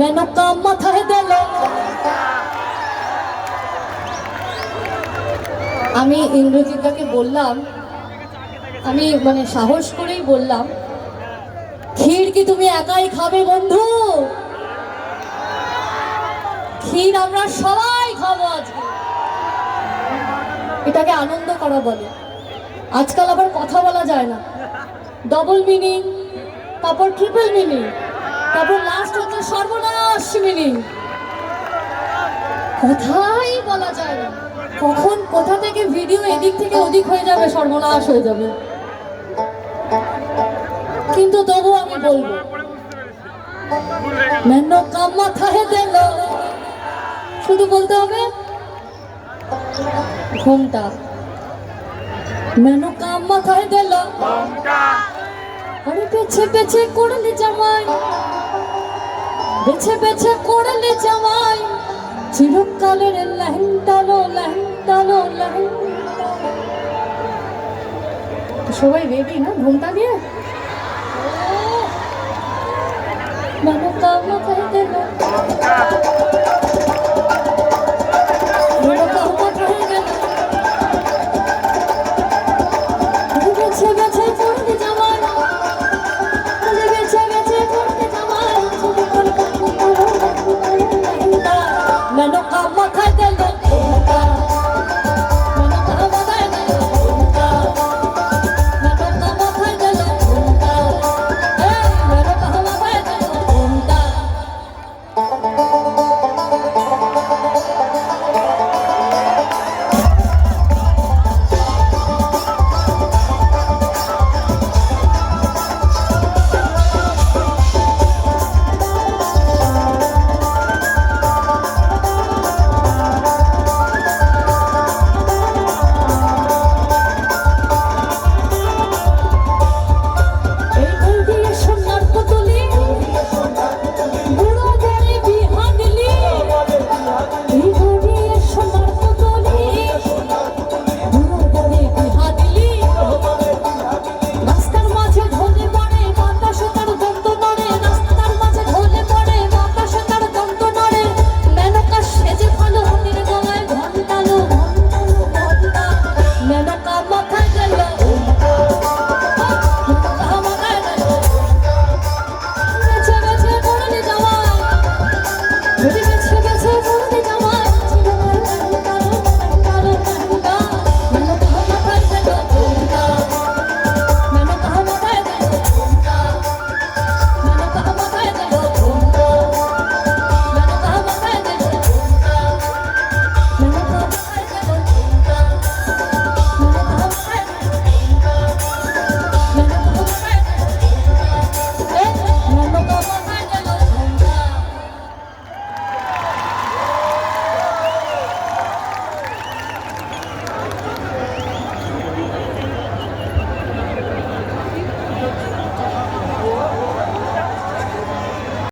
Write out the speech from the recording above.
মাথায় আমি ইন্দ্রজিৎদাকে বললাম, আমি মানে সাহস করেই বললাম, ক্ষীর কি তুমি একাই খাবে বন্ধু? ক্ষীর আমরা সবাই খাব আজকে। এটাকে আনন্দ করা বলে। আজকাল আবার কথা বলা যায় না। ডবল মিনিং তারপর ট্রিপল মিনিং তারপর লাস্ট হচ্ছে সর্বনাশ মিনিং। কথাই বলা যায় না। কখন কোথা থেকে ভিডিও এদিক থেকে ওদিক হয়ে যাবে সর্বনাশ হয়ে যাবে। কিন্তু তবু আমি বলব মেনকা মাথায় দিল শুধু বলতে হবে ঘুমটা। মেনকা মাথায় দিল আরে পেছে পেছে করলে জামাই। বেছে বেছে করলে জামাই চিরকালের লেহেন্টালো লেহেন্টালো লেহেন্টা সবাই রেডি না ঘুমটা দিয়ে? মনোকামনা মাথায় দিল